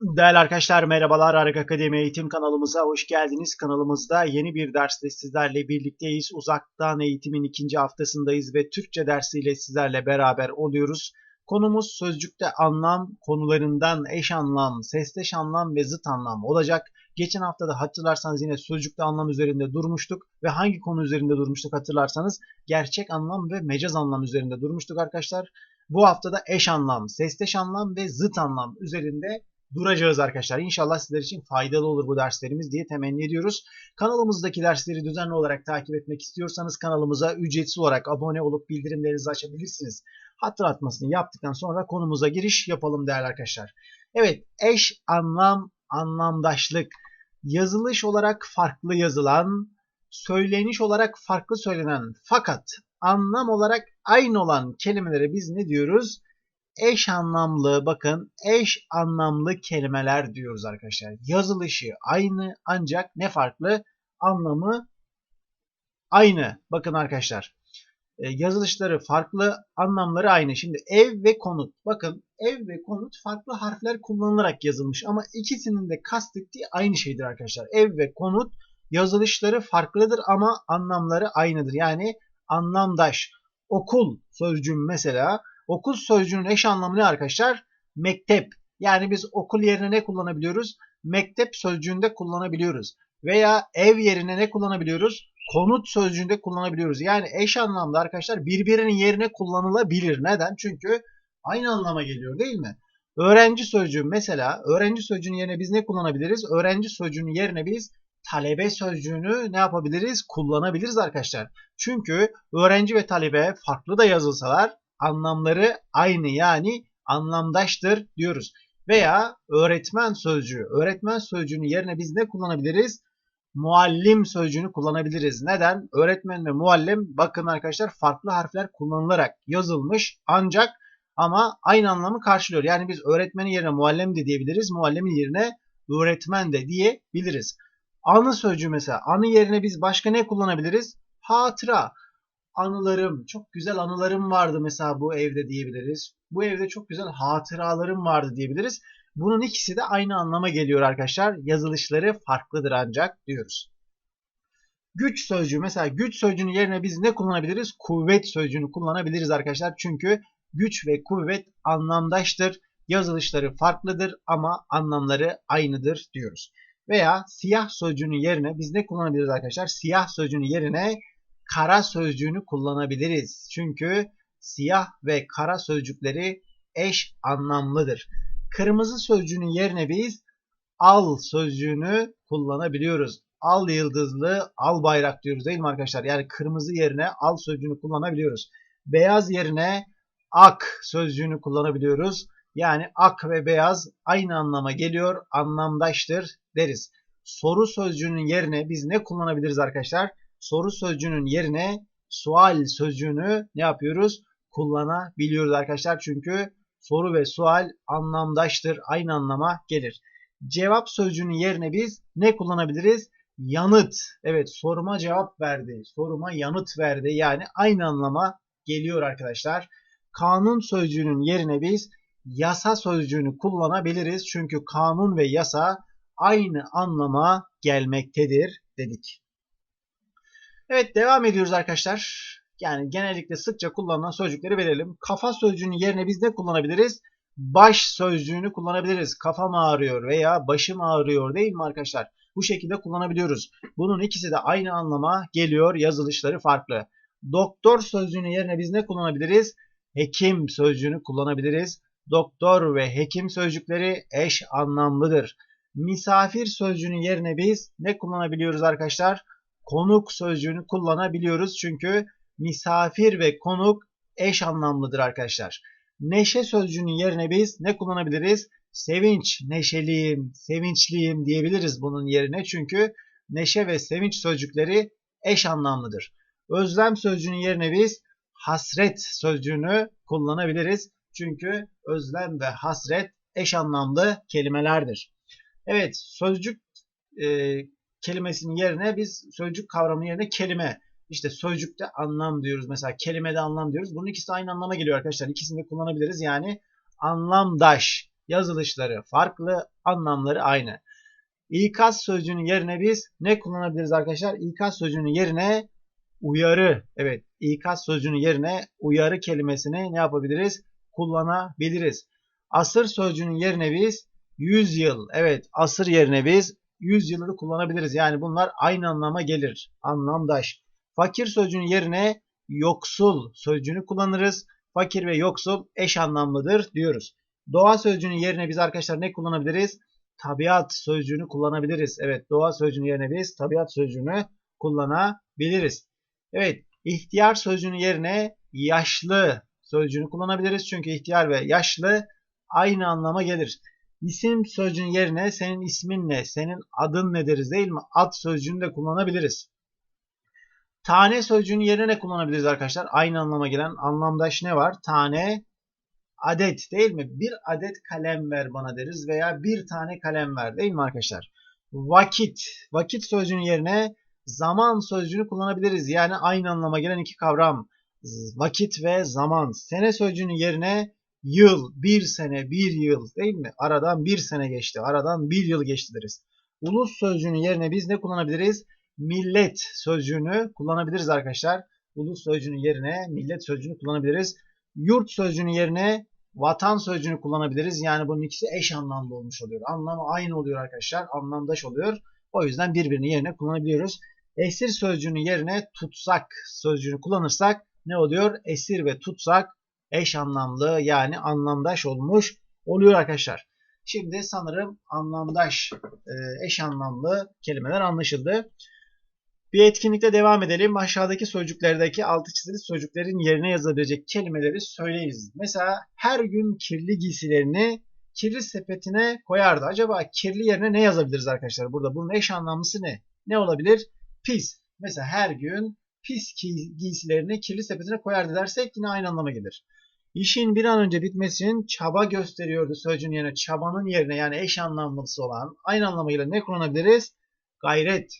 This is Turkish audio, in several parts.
Değerli arkadaşlar merhabalar Arag Akademi eğitim kanalımıza hoş geldiniz. Kanalımızda yeni bir dersle sizlerle birlikteyiz. Uzaktan eğitimin ikinci haftasındayız ve Türkçe dersiyle sizlerle beraber oluyoruz. Konumuz sözcükte anlam konularından eş anlam, sesleş anlam ve zıt anlam olacak. Geçen hafta da hatırlarsanız yine sözcükte anlam üzerinde durmuştuk ve hangi konu üzerinde durmuştuk hatırlarsanız gerçek anlam ve mecaz anlam üzerinde durmuştuk arkadaşlar. Bu hafta da eş anlam, sesleş anlam ve zıt anlam üzerinde duracağız arkadaşlar. İnşallah sizler için faydalı olur bu derslerimiz diye temenni ediyoruz. Kanalımızdaki dersleri düzenli olarak takip etmek istiyorsanız kanalımıza ücretsiz olarak abone olup bildirimlerinizi açabilirsiniz. Hatırlatmasını yaptıktan sonra konumuza giriş yapalım değerli arkadaşlar. Evet eş anlam, anlamdaşlık, yazılış olarak farklı yazılan, söyleniş olarak farklı söylenen fakat anlam olarak aynı olan kelimelere biz ne diyoruz? Eş anlamlı bakın eş anlamlı kelimeler diyoruz arkadaşlar. Yazılışı aynı ancak ne farklı? Anlamı aynı. Bakın arkadaşlar. E, yazılışları farklı, anlamları aynı. Şimdi ev ve konut. Bakın ev ve konut farklı harfler kullanılarak yazılmış ama ikisinin de kastettiği aynı şeydir arkadaşlar. Ev ve konut yazılışları farklıdır ama anlamları aynıdır. Yani anlamdaş. Okul sözcüğüm mesela Okul sözcüğünün eş anlamı ne arkadaşlar? Mektep. Yani biz okul yerine ne kullanabiliyoruz? Mektep sözcüğünde kullanabiliyoruz. Veya ev yerine ne kullanabiliyoruz? Konut sözcüğünde kullanabiliyoruz. Yani eş anlamda arkadaşlar birbirinin yerine kullanılabilir. Neden? Çünkü aynı anlama geliyor değil mi? Öğrenci sözcüğü mesela öğrenci sözcüğünün yerine biz ne kullanabiliriz? Öğrenci sözcüğünün yerine biz talebe sözcüğünü ne yapabiliriz? Kullanabiliriz arkadaşlar. Çünkü öğrenci ve talebe farklı da yazılsalar anlamları aynı yani anlamdaştır diyoruz. Veya öğretmen sözcüğü. Öğretmen sözcüğünün yerine biz ne kullanabiliriz? Muallim sözcüğünü kullanabiliriz. Neden? Öğretmen ve muallim bakın arkadaşlar farklı harfler kullanılarak yazılmış ancak ama aynı anlamı karşılıyor. Yani biz öğretmenin yerine muallim de diyebiliriz. Muallimin yerine öğretmen de diyebiliriz. Anı sözcüğü mesela. Anı yerine biz başka ne kullanabiliriz? Hatıra anılarım, çok güzel anılarım vardı mesela bu evde diyebiliriz. Bu evde çok güzel hatıralarım vardı diyebiliriz. Bunun ikisi de aynı anlama geliyor arkadaşlar. Yazılışları farklıdır ancak diyoruz. Güç sözcüğü mesela güç sözcüğünün yerine biz ne kullanabiliriz? Kuvvet sözcüğünü kullanabiliriz arkadaşlar. Çünkü güç ve kuvvet anlamdaştır. Yazılışları farklıdır ama anlamları aynıdır diyoruz. Veya siyah sözcüğünün yerine biz ne kullanabiliriz arkadaşlar? Siyah sözcüğünün yerine kara sözcüğünü kullanabiliriz. Çünkü siyah ve kara sözcükleri eş anlamlıdır. Kırmızı sözcüğünün yerine biz al sözcüğünü kullanabiliyoruz. Al yıldızlı, al bayrak diyoruz değil mi arkadaşlar? Yani kırmızı yerine al sözcüğünü kullanabiliyoruz. Beyaz yerine ak sözcüğünü kullanabiliyoruz. Yani ak ve beyaz aynı anlama geliyor, anlamdaştır deriz. Soru sözcüğünün yerine biz ne kullanabiliriz arkadaşlar? Soru sözcüğünün yerine sual sözcüğünü ne yapıyoruz? Kullanabiliyoruz arkadaşlar. Çünkü soru ve sual anlamdaştır. Aynı anlama gelir. Cevap sözcüğünün yerine biz ne kullanabiliriz? Yanıt. Evet soruma cevap verdi. Soruma yanıt verdi. Yani aynı anlama geliyor arkadaşlar. Kanun sözcüğünün yerine biz yasa sözcüğünü kullanabiliriz. Çünkü kanun ve yasa aynı anlama gelmektedir dedik. Evet devam ediyoruz arkadaşlar. Yani genellikle sıkça kullanılan sözcükleri verelim. Kafa sözcüğünün yerine biz ne kullanabiliriz? Baş sözcüğünü kullanabiliriz. Kafam ağrıyor veya başım ağrıyor değil mi arkadaşlar? Bu şekilde kullanabiliyoruz. Bunun ikisi de aynı anlama geliyor. Yazılışları farklı. Doktor sözcüğünün yerine biz ne kullanabiliriz? Hekim sözcüğünü kullanabiliriz. Doktor ve hekim sözcükleri eş anlamlıdır. Misafir sözcüğünün yerine biz ne kullanabiliyoruz arkadaşlar? Konuk sözcüğünü kullanabiliyoruz. Çünkü misafir ve konuk eş anlamlıdır arkadaşlar. Neşe sözcüğünün yerine biz ne kullanabiliriz? Sevinç, neşeliyim, sevinçliyim diyebiliriz bunun yerine. Çünkü neşe ve sevinç sözcükleri eş anlamlıdır. Özlem sözcüğünün yerine biz hasret sözcüğünü kullanabiliriz. Çünkü özlem ve hasret eş anlamlı kelimelerdir. Evet sözcük e, kelimesinin yerine biz sözcük kavramının yerine kelime işte sözcükte anlam diyoruz mesela kelimede anlam diyoruz. Bunun ikisi aynı anlama geliyor arkadaşlar. İkisini de kullanabiliriz. Yani anlamdaş Yazılışları farklı, anlamları aynı. İkaz sözcüğünün yerine biz ne kullanabiliriz arkadaşlar? İkaz sözcüğünün yerine uyarı. Evet, ikaz sözcüğünün yerine uyarı kelimesini ne yapabiliriz? Kullanabiliriz. Asır sözcüğünün yerine biz 100 yıl. Evet, asır yerine biz 100 yılı kullanabiliriz. Yani bunlar aynı anlama gelir. Anlamdaş. Fakir sözcüğünün yerine yoksul sözcüğünü kullanırız. Fakir ve yoksul eş anlamlıdır diyoruz. Doğa sözcüğünün yerine biz arkadaşlar ne kullanabiliriz? Tabiat sözcüğünü kullanabiliriz. Evet doğa sözcüğünün yerine biz tabiat sözcüğünü kullanabiliriz. Evet ihtiyar sözcüğünün yerine yaşlı sözcüğünü kullanabiliriz. Çünkü ihtiyar ve yaşlı aynı anlama gelir. İsim sözcüğünün yerine senin ismin ne, senin adın ne deriz değil mi? Ad sözcüğünü de kullanabiliriz. Tane sözcüğünün yerine ne kullanabiliriz arkadaşlar? Aynı anlama gelen anlamdaş ne var? Tane, adet değil mi? Bir adet kalem ver bana deriz veya bir tane kalem ver değil mi arkadaşlar? Vakit. Vakit sözcüğünün yerine zaman sözcüğünü kullanabiliriz. Yani aynı anlama gelen iki kavram. Vakit ve zaman. Sene sözcüğünün yerine yıl, bir sene, bir yıl değil mi? Aradan bir sene geçti, aradan bir yıl geçti deriz. Ulus sözcüğünün yerine biz ne kullanabiliriz? Millet sözcüğünü kullanabiliriz arkadaşlar. Ulus sözcüğünün yerine millet sözcüğünü kullanabiliriz. Yurt sözcüğünün yerine vatan sözcüğünü kullanabiliriz. Yani bunun ikisi eş anlamlı olmuş oluyor. Anlamı aynı oluyor arkadaşlar. Anlamdaş oluyor. O yüzden birbirini yerine kullanabiliyoruz. Esir sözcüğünün yerine tutsak sözcüğünü kullanırsak ne oluyor? Esir ve tutsak eş anlamlı yani anlamdaş olmuş oluyor arkadaşlar. Şimdi sanırım anlamdaş e, eş anlamlı kelimeler anlaşıldı. Bir etkinlikte devam edelim. Aşağıdaki sözcüklerdeki altı çizili sözcüklerin yerine yazabilecek kelimeleri söyleyiniz. Mesela her gün kirli giysilerini kirli sepetine koyardı. Acaba kirli yerine ne yazabiliriz arkadaşlar? Burada bunun eş anlamlısı ne? Ne olabilir? Pis. Mesela her gün pis giysilerini kirli sepetine koyardı dersek yine aynı anlama gelir. İşin bir an önce bitmesi için çaba gösteriyordu sözcüğün yerine. Çabanın yerine yani eş anlamlısı olan aynı anlamıyla ne kullanabiliriz? Gayret.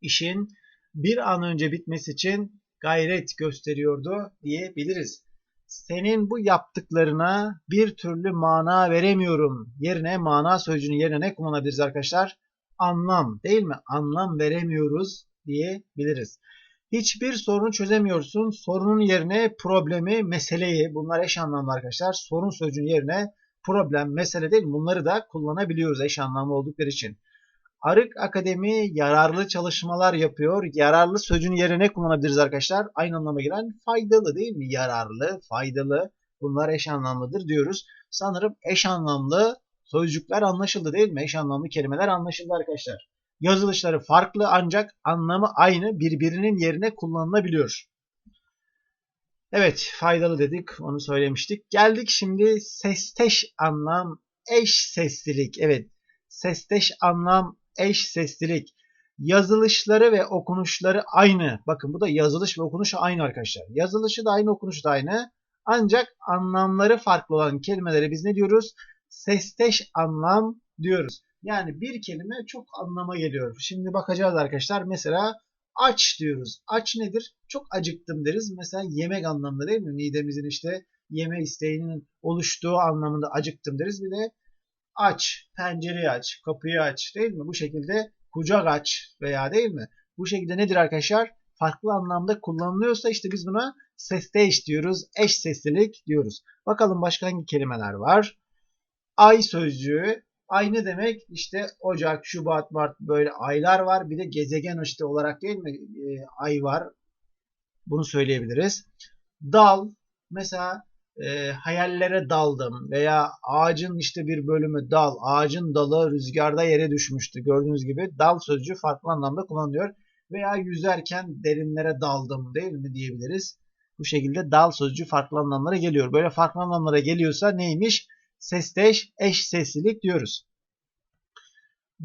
İşin bir an önce bitmesi için gayret gösteriyordu diyebiliriz. Senin bu yaptıklarına bir türlü mana veremiyorum. Yerine mana sözcüğünün yerine ne kullanabiliriz arkadaşlar? Anlam değil mi? Anlam veremiyoruz diyebiliriz. Hiçbir sorunu çözemiyorsun. Sorunun yerine problemi, meseleyi bunlar eş anlamlı arkadaşlar. Sorun sözcüğün yerine problem, mesele değil bunları da kullanabiliyoruz eş anlamlı oldukları için. Arık Akademi yararlı çalışmalar yapıyor. Yararlı sözcüğün yerine ne kullanabiliriz arkadaşlar? Aynı anlama gelen faydalı değil mi? Yararlı, faydalı bunlar eş anlamlıdır diyoruz. Sanırım eş anlamlı sözcükler anlaşıldı değil mi? Eş anlamlı kelimeler anlaşıldı arkadaşlar. Yazılışları farklı ancak anlamı aynı birbirinin yerine kullanılabiliyor. Evet faydalı dedik onu söylemiştik. Geldik şimdi sesteş anlam eş seslilik. Evet sesteş anlam eş seslilik. Yazılışları ve okunuşları aynı. Bakın bu da yazılış ve okunuş aynı arkadaşlar. Yazılışı da aynı okunuşu da aynı. Ancak anlamları farklı olan kelimelere biz ne diyoruz? Sesteş anlam diyoruz. Yani bir kelime çok anlama geliyor. Şimdi bakacağız arkadaşlar. Mesela aç diyoruz. Aç nedir? Çok acıktım deriz. Mesela yemek anlamında değil mi? Midemizin işte yeme isteğinin oluştuğu anlamında acıktım deriz. Bir de aç, pencereyi aç, kapıyı aç değil mi? Bu şekilde kucak aç veya değil mi? Bu şekilde nedir arkadaşlar? Farklı anlamda kullanılıyorsa işte biz buna sesteş diyoruz. Eş seslilik diyoruz. Bakalım başka hangi kelimeler var? Ay sözcüğü Ay ne demek? İşte Ocak, Şubat, Mart böyle aylar var. Bir de gezegen işte olarak değil mi? E, ay var. Bunu söyleyebiliriz. Dal mesela e, hayallere daldım veya ağacın işte bir bölümü dal. Ağacın dalı rüzgarda yere düşmüştü. Gördüğünüz gibi dal sözcüğü farklı anlamda kullanılıyor. Veya yüzerken derinlere daldım değil mi diyebiliriz. Bu şekilde dal sözcüğü farklı anlamlara geliyor. Böyle farklı anlamlara geliyorsa neymiş? Sesteş, eş seslilik diyoruz.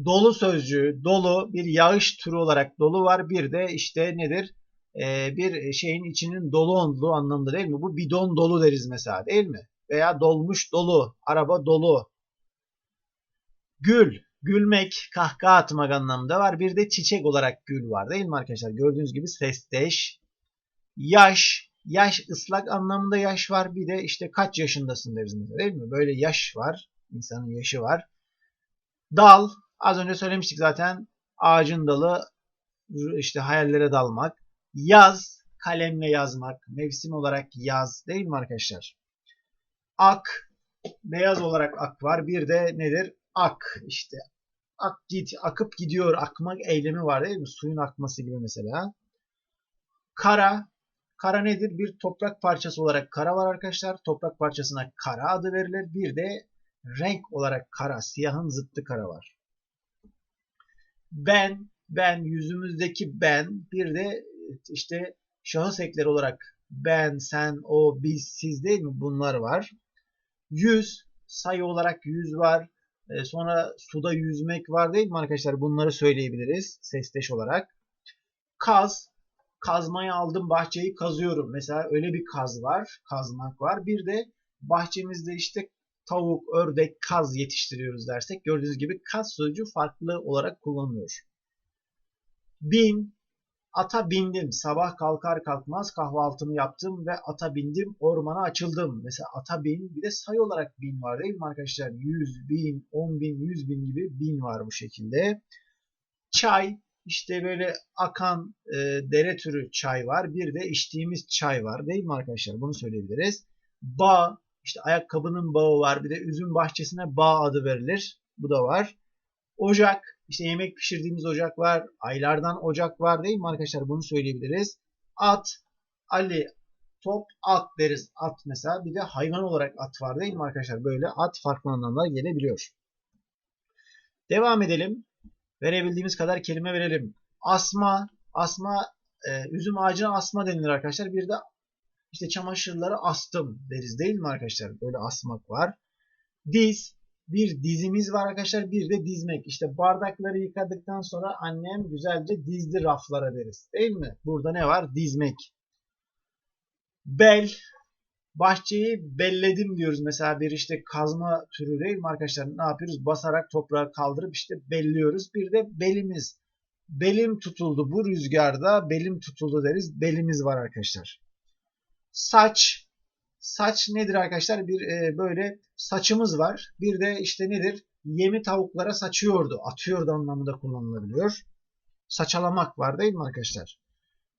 Dolu sözcüğü, dolu bir yağış türü olarak dolu var. Bir de işte nedir? Ee, bir şeyin içinin dolu olduğu anlamda değil mi? Bu bidon dolu deriz mesela değil mi? Veya dolmuş dolu, araba dolu. Gül, gülmek, kahkaha atmak anlamında var. Bir de çiçek olarak gül var değil mi arkadaşlar? Gördüğünüz gibi sesteş. Yaş, Yaş ıslak anlamında yaş var. Bir de işte kaç yaşındasın deriz mesela değil mi? Böyle yaş var. İnsanın yaşı var. Dal. Az önce söylemiştik zaten. Ağacın dalı işte hayallere dalmak. Yaz. Kalemle yazmak. Mevsim olarak yaz değil mi arkadaşlar? Ak. Beyaz olarak ak var. Bir de nedir? Ak işte. Ak git, akıp gidiyor. Akmak eylemi var değil mi? Suyun akması gibi mesela. Kara. Kara nedir? Bir toprak parçası olarak kara var arkadaşlar. Toprak parçasına kara adı verilir. Bir de renk olarak kara, siyahın zıttı kara var. Ben, ben, yüzümüzdeki ben, bir de işte şahıs ekleri olarak ben, sen, o, biz, siz değil mi? Bunlar var. Yüz, sayı olarak yüz var. E, sonra suda yüzmek var değil mi arkadaşlar? Bunları söyleyebiliriz sesleş olarak. Kaz, kazmayı aldım bahçeyi kazıyorum. Mesela öyle bir kaz var, kazmak var. Bir de bahçemizde işte tavuk, ördek, kaz yetiştiriyoruz dersek gördüğünüz gibi kaz sözcüğü farklı olarak kullanılıyor. Bin, ata bindim. Sabah kalkar kalkmaz kahvaltımı yaptım ve ata bindim. Ormana açıldım. Mesela ata bin bir de sayı olarak bin var değil mi arkadaşlar? 100 bin, 10 bin, 100 bin gibi bin var bu şekilde. Çay, işte böyle akan e, dere türü çay var. Bir de içtiğimiz çay var değil mi arkadaşlar? Bunu söyleyebiliriz. Bağ, işte ayakkabının bağı var. Bir de üzüm bahçesine bağ adı verilir. Bu da var. Ocak. işte yemek pişirdiğimiz ocak var. Aylardan ocak var değil mi arkadaşlar? Bunu söyleyebiliriz. At. Ali. Top. At deriz. At mesela. Bir de hayvan olarak at var değil mi arkadaşlar? Böyle at farklı anlamlar gelebiliyor. Devam edelim. Verebildiğimiz kadar kelime verelim. Asma. Asma. E, üzüm ağacına asma denilir arkadaşlar. Bir de işte çamaşırları astım deriz değil mi arkadaşlar? Böyle asmak var. Diz. Bir dizimiz var arkadaşlar. Bir de dizmek. İşte bardakları yıkadıktan sonra annem güzelce dizdi raflara deriz. Değil mi? Burada ne var? Dizmek. Bel. Bahçeyi belledim diyoruz. Mesela bir işte kazma türü değil mi arkadaşlar? Ne yapıyoruz? Basarak toprağı kaldırıp işte belliyoruz. Bir de belimiz. Belim tutuldu. Bu rüzgarda belim tutuldu deriz. Belimiz var arkadaşlar. Saç. Saç nedir arkadaşlar? Bir e, böyle saçımız var. Bir de işte nedir? Yemi tavuklara saçıyordu. Atıyordu anlamında kullanılabiliyor. Saçalamak var değil mi arkadaşlar?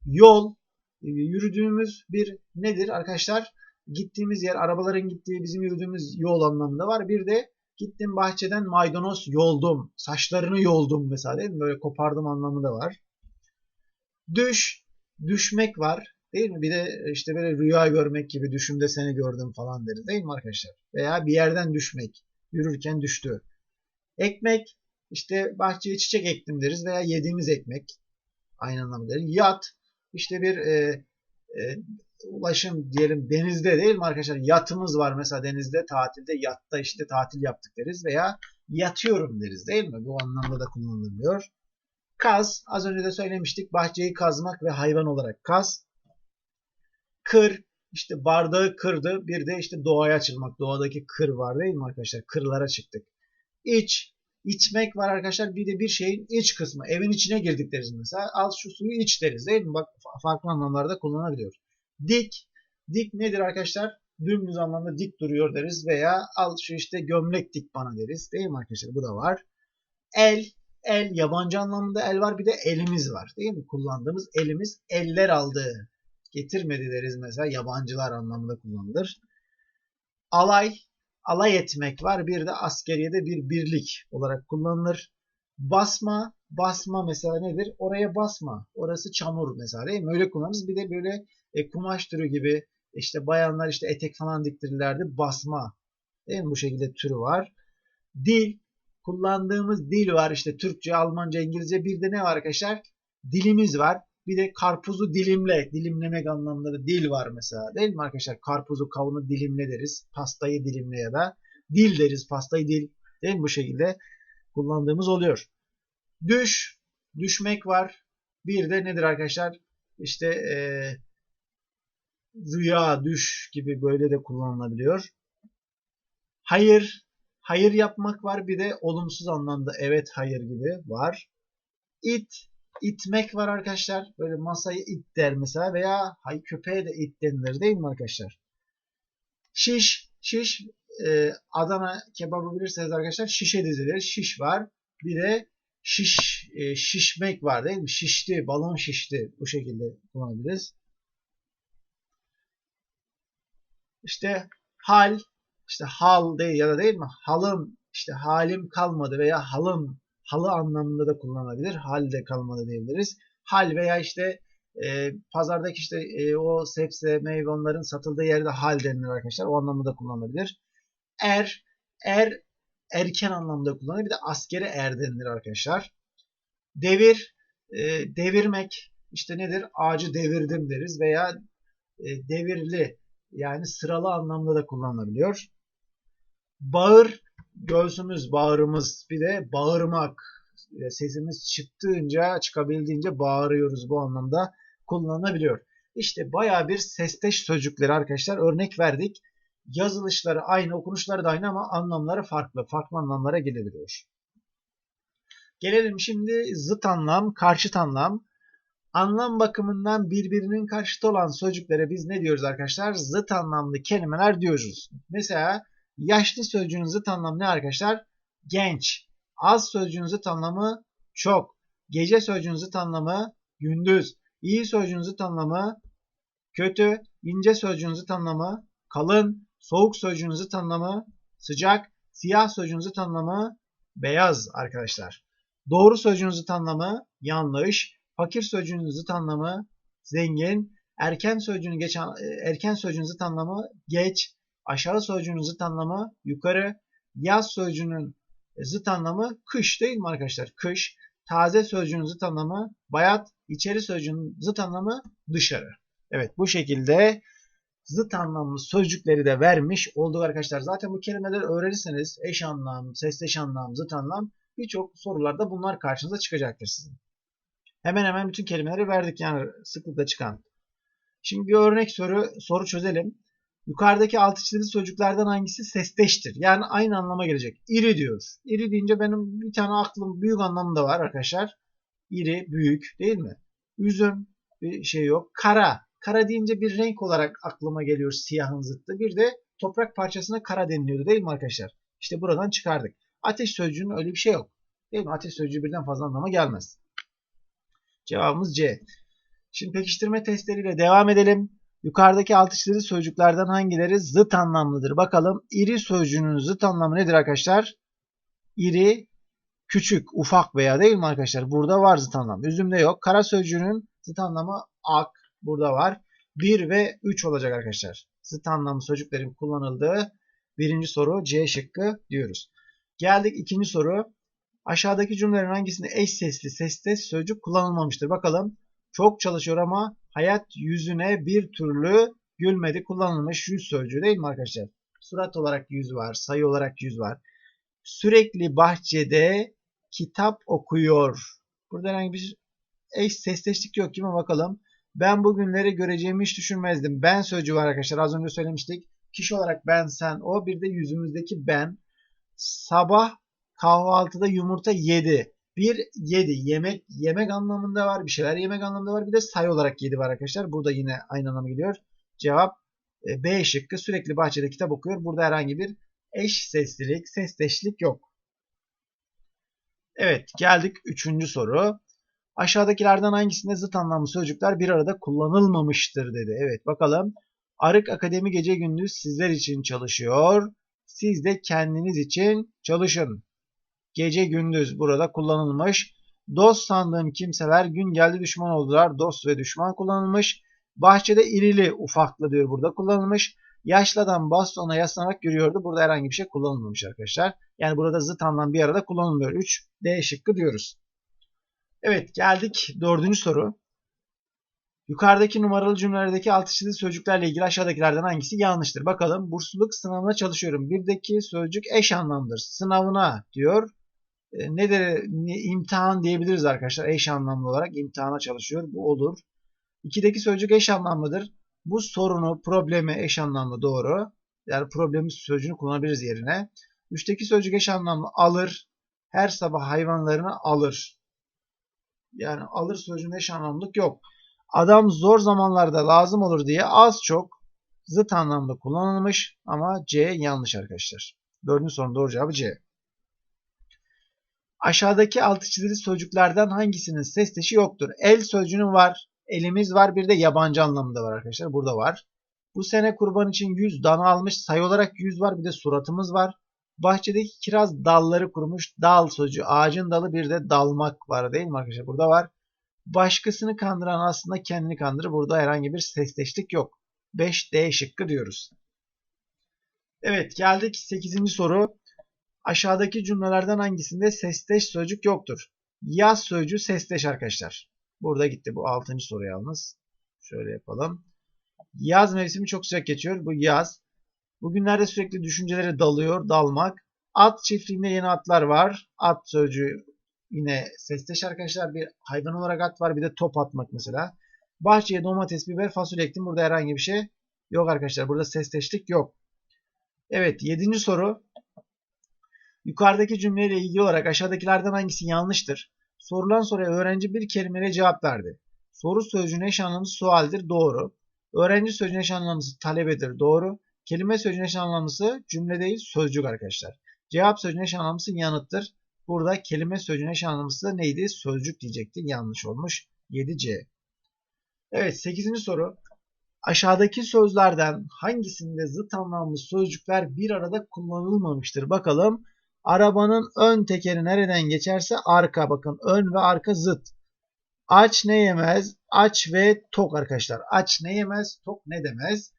Yol. E, yürüdüğümüz bir nedir arkadaşlar? Gittiğimiz yer, arabaların gittiği bizim yürüdüğümüz yol anlamında var. Bir de gittim bahçeden maydanoz yoldum. Saçlarını yoldum mesela değil mi? Böyle kopardım anlamında var. Düş. Düşmek var. Değil mi? Bir de işte böyle rüya görmek gibi düşümde seni gördüm falan deriz değil mi arkadaşlar? Veya bir yerden düşmek. Yürürken düştü. Ekmek işte bahçeye çiçek ektim deriz veya yediğimiz ekmek. Aynı anlamda deriz. Yat işte bir e, e, ulaşım diyelim denizde değil mi arkadaşlar? Yatımız var mesela denizde tatilde yatta işte tatil yaptık deriz veya yatıyorum deriz değil mi? Bu anlamda da kullanılıyor. Kaz az önce de söylemiştik bahçeyi kazmak ve hayvan olarak kaz kır işte bardağı kırdı. Bir de işte doğaya açılmak. Doğadaki kır var değil mi arkadaşlar? Kırlara çıktık. İç. İçmek var arkadaşlar. Bir de bir şeyin iç kısmı. Evin içine girdik deriz mesela. Al şu suyu iç deriz değil mi? Bak farklı anlamlarda kullanabiliyor. Dik. Dik nedir arkadaşlar? Dümdüz anlamda dik duruyor deriz veya al şu işte gömlek dik bana deriz. Değil mi arkadaşlar? Bu da var. El. El yabancı anlamında el var bir de elimiz var değil mi? Kullandığımız elimiz eller aldı getirmedi deriz mesela yabancılar anlamında kullanılır. Alay, alay etmek var. Bir de askeriyede bir birlik olarak kullanılır. Basma, basma mesela nedir? Oraya basma. Orası çamur mesela değil mi? Öyle kullanırız. Bir de böyle e, kumaş türü gibi işte bayanlar işte etek falan diktirirlerdi. Basma. Değil mi? Bu şekilde türü var. Dil, kullandığımız dil var. İşte Türkçe, Almanca, İngilizce. Bir de ne var arkadaşlar? Dilimiz var. Bir de karpuzu dilimle, dilimlemek anlamında da dil var mesela değil mi arkadaşlar? Karpuzu, kavunu dilimle deriz. Pastayı dilimle ya da dil deriz. Pastayı dil değil mi? Bu şekilde kullandığımız oluyor. Düş, düşmek var. Bir de nedir arkadaşlar? İşte e, rüya, düş gibi böyle de kullanılabiliyor. Hayır, hayır yapmak var. Bir de olumsuz anlamda evet, hayır gibi var. İt, itmek var arkadaşlar. Böyle masayı it der mesela veya hay köpeğe de it denilir değil mi arkadaşlar? Şiş, şiş e, Adana kebabı bilirseniz arkadaşlar şişe dizilir. Şiş var. Bir de şiş e, şişmek var değil mi? Şişti, balon şişti. Bu şekilde kullanabiliriz. İşte hal, işte hal değil ya da değil mi? Halım, işte halim kalmadı veya halım, halı anlamında da kullanılabilir. Hal de kalmadı diyebiliriz. Hal veya işte e, pazardaki işte e, o sebze, meyve onların satıldığı yerde hal denilir arkadaşlar. O anlamda da kullanılabilir. Er, er erken anlamda kullanılır. Bir de askeri er denilir arkadaşlar. Devir, e, devirmek işte nedir? Ağacı devirdim deriz veya e, devirli yani sıralı anlamda da kullanılabiliyor. Bağır, göğsümüz, bağrımız bir de bağırmak. E, sesimiz çıktığınca, çıkabildiğince bağırıyoruz bu anlamda kullanılabiliyor. İşte baya bir sesteş sözcükleri arkadaşlar örnek verdik. Yazılışları aynı, okunuşları da aynı ama anlamları farklı. Farklı anlamlara gelebiliyor. Gelelim şimdi zıt anlam, karşıt anlam. Anlam bakımından birbirinin karşıtı olan sözcüklere biz ne diyoruz arkadaşlar? Zıt anlamlı kelimeler diyoruz. Mesela yaşlı sözcüğünün zıt anlamı ne arkadaşlar? Genç. Az sözcüğünün zıt anlamı çok. Gece sözcüğünün zıt anlamı gündüz. İyi sözcüğün zıt anlamı kötü. İnce sözcüğün zıt anlamı kalın. Soğuk sözcüğün zıt anlamı sıcak. Siyah sözcüğün zıt anlamı beyaz arkadaşlar. Doğru sözcüğün zıt anlamı yanlış. Fakir sözcüğünün zıt anlamı zengin. Erken sözcüğünün geç erken sözcüğünün zıt anlamı geç. Aşağı sözcüğünün zıt anlamı yukarı. Yaz sözcüğünün zıt anlamı kış değil mi arkadaşlar? Kış. Taze sözcüğünün zıt anlamı bayat. İçeri sözcüğünün zıt anlamı dışarı. Evet bu şekilde zıt anlamlı sözcükleri de vermiş olduk arkadaşlar. Zaten bu kelimeleri öğrenirseniz eş anlam, sesleş anlam, zıt anlam birçok sorularda bunlar karşınıza çıkacaktır sizin. Hemen hemen bütün kelimeleri verdik yani sıklıkla çıkan. Şimdi bir örnek soru soru çözelim. Yukarıdaki altı çizili sözcüklerden hangisi sesteştir? Yani aynı anlama gelecek. İri diyoruz. İri deyince benim bir tane aklım büyük anlamında var arkadaşlar. İri, büyük değil mi? Üzüm bir şey yok. Kara. Kara deyince bir renk olarak aklıma geliyor siyahın zıttı. Bir de toprak parçasına kara deniliyordu değil mi arkadaşlar? İşte buradan çıkardık. Ateş sözcüğünün öyle bir şey yok. Değil mi? Ateş sözcüğü birden fazla anlama gelmez. Cevabımız C. Şimdi pekiştirme testleriyle devam edelim. Yukarıdaki altı çizili sözcüklerden hangileri zıt anlamlıdır? Bakalım iri sözcüğünün zıt anlamı nedir arkadaşlar? İri, küçük, ufak veya değil mi arkadaşlar? Burada var zıt anlam. Üzümde yok. Kara sözcüğünün zıt anlamı ak. Burada var. 1 ve 3 olacak arkadaşlar. Zıt anlamlı sözcüklerin kullanıldığı birinci soru C şıkkı diyoruz. Geldik ikinci soru. Aşağıdaki cümlelerin hangisinde eş sesli, sesli sözcük kullanılmamıştır? Bakalım. Çok çalışıyor ama hayat yüzüne bir türlü gülmedi kullanılmış yüz sözcüğü değil mi arkadaşlar? Surat olarak yüz var, sayı olarak yüz var. Sürekli bahçede kitap okuyor. Burada herhangi bir eş sesleştik yok kime bakalım. Ben bu günleri göreceğimi hiç düşünmezdim. Ben sözcüğü var arkadaşlar. Az önce söylemiştik. Kişi olarak ben, sen, o. Bir de yüzümüzdeki ben. Sabah kahvaltıda yumurta yedi. Bir yedi. Yemek yemek anlamında var. Bir şeyler yemek anlamında var. Bir de sayı olarak yedi var arkadaşlar. Burada yine aynı anlama geliyor. Cevap e, B şıkkı. Sürekli bahçede kitap okuyor. Burada herhangi bir eş seslilik, sesleşlik yok. Evet geldik üçüncü soru. Aşağıdakilerden hangisinde zıt anlamlı sözcükler bir arada kullanılmamıştır dedi. Evet bakalım. Arık Akademi gece gündüz sizler için çalışıyor. Siz de kendiniz için çalışın. Gece gündüz burada kullanılmış. Dost sandığım kimseler gün geldi düşman oldular. Dost ve düşman kullanılmış. Bahçede irili ufaklı diyor burada kullanılmış. Yaşlı adam bastona yaslanarak yürüyordu. Burada herhangi bir şey kullanılmamış arkadaşlar. Yani burada zıt anlam bir arada kullanılmıyor. 3 D şıkkı diyoruz. Evet geldik dördüncü soru. Yukarıdaki numaralı cümlelerdeki alt çizili sözcüklerle ilgili aşağıdakilerden hangisi yanlıştır? Bakalım bursluluk sınavına çalışıyorum. Birdeki sözcük eş anlamdır. Sınavına diyor. E, ne de imtihan diyebiliriz arkadaşlar. Eş anlamlı olarak imtihana çalışıyor. Bu olur. İkideki sözcük eş anlamlıdır. Bu sorunu, problemi eş anlamlı doğru. Yani problemi sözcüğünü kullanabiliriz yerine. Üçteki sözcük eş anlamlı alır. Her sabah hayvanlarını alır. Yani alır sözcüğünde eş anlamlılık yok. Adam zor zamanlarda lazım olur diye az çok zıt anlamda kullanılmış ama C yanlış arkadaşlar. Dördüncü sorunun doğru cevabı C. Aşağıdaki altı çizili sözcüklerden hangisinin sesteşi yoktur? El sözcüğünün var. Elimiz var. Bir de yabancı anlamında var arkadaşlar. Burada var. Bu sene kurban için 100 dana almış. Sayı olarak 100 var. Bir de suratımız var. Bahçedeki kiraz dalları kurumuş. Dal sözcüğü. Ağacın dalı bir de dalmak var değil mi arkadaşlar? Burada var. Başkasını kandıran aslında kendini kandırır. Burada herhangi bir sesleşlik yok. 5D şıkkı diyoruz. Evet geldik 8. soru. Aşağıdaki cümlelerden hangisinde sesteş sözcük yoktur? Yaz sözcüğü sesteş arkadaşlar. Burada gitti bu 6. soru yalnız. Şöyle yapalım. Yaz mevsimi çok sıcak geçiyor. Bu yaz. Bugünlerde sürekli düşüncelere dalıyor. Dalmak. At çiftliğinde yeni atlar var. At sözcüğü yine sesteş arkadaşlar. Bir hayvan olarak at var. Bir de top atmak mesela. Bahçeye domates, biber, fasulye ektim. Burada herhangi bir şey yok arkadaşlar. Burada sesteşlik yok. Evet 7. soru. Yukarıdaki cümleyle ilgili olarak aşağıdakilerden hangisi yanlıştır? Sorulan soruya öğrenci bir kelimeyle cevap verdi. Soru sözcüğün eş anlamlısı sualdir. Doğru. Öğrenci sözcüğün eş anlamlısı talebedir. Doğru. Kelime sözcüğün eş anlamlısı cümle değil sözcük arkadaşlar. Cevap sözcüğün eş anlamlısı yanıttır. Burada kelime sözcüğün eş anlamlısı neydi? Sözcük diyecekti. Yanlış olmuş. 7C. Evet 8. soru. Aşağıdaki sözlerden hangisinde zıt anlamlı sözcükler bir arada kullanılmamıştır? Bakalım. Arabanın ön tekeri nereden geçerse arka. Bakın ön ve arka zıt. Aç ne yemez? Aç ve tok arkadaşlar. Aç ne yemez? Tok ne demez?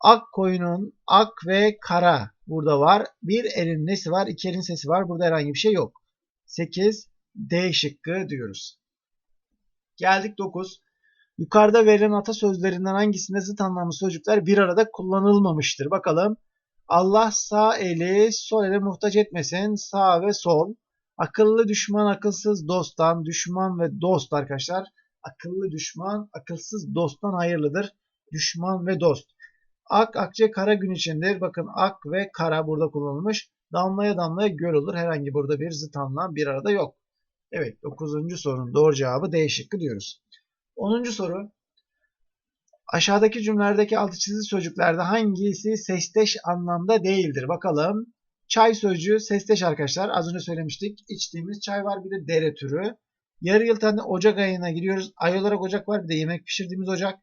Ak koyunun ak ve kara burada var. Bir elin nesi var? İki elin sesi var. Burada herhangi bir şey yok. 8 D şıkkı diyoruz. Geldik 9. Yukarıda verilen atasözlerinden hangisinde zıt anlamlı sözcükler bir arada kullanılmamıştır? Bakalım. Allah sağ eli sol ele muhtaç etmesin. Sağ ve sol. Akıllı düşman akılsız dosttan. Düşman ve dost arkadaşlar. Akıllı düşman akılsız dosttan hayırlıdır. Düşman ve dost. Ak akçe kara gün içindir. Bakın ak ve kara burada kullanılmış. Damlaya damlaya göl olur. Herhangi burada bir zıt anlam bir arada yok. Evet 9. sorunun doğru cevabı D şıkkı diyoruz. 10. soru. Aşağıdaki cümlelerdeki altı çizili sözcüklerde hangisi sesteş anlamda değildir? Bakalım. Çay sözcüğü sesteş arkadaşlar. Az önce söylemiştik. İçtiğimiz çay var bir de dere türü. Yarı yıl tane Ocak ayına giriyoruz. Ay olarak Ocak var bir de yemek pişirdiğimiz Ocak.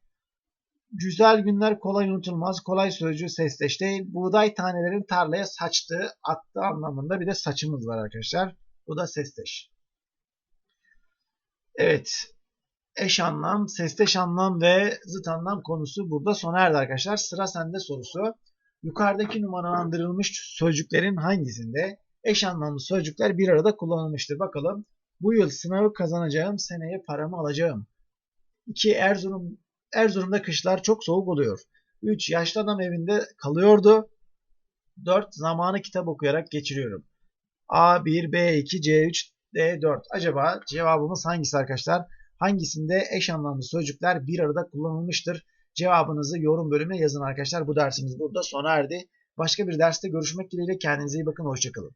Güzel günler kolay unutulmaz. Kolay sözcüğü sesteş değil. Buğday tanelerin tarlaya saçtığı, attığı anlamında bir de saçımız var arkadaşlar. Bu da sesteş. Evet eş anlam, sesteş anlam ve zıt anlam konusu burada sona erdi arkadaşlar. Sıra sende sorusu. Yukarıdaki numaralandırılmış sözcüklerin hangisinde eş anlamlı sözcükler bir arada kullanılmıştır? Bakalım. Bu yıl sınavı kazanacağım, seneye paramı alacağım. 2. Erzurum Erzurum'da kışlar çok soğuk oluyor. 3. Yaşlı adam evinde kalıyordu. 4. Zamanı kitap okuyarak geçiriyorum. A1, B2, C3, D4. Acaba cevabımız hangisi arkadaşlar? Hangisinde eş anlamlı sözcükler bir arada kullanılmıştır? Cevabınızı yorum bölümüne yazın arkadaşlar. Bu dersimiz burada sona erdi. Başka bir derste görüşmek dileğiyle kendinize iyi bakın. Hoşçakalın.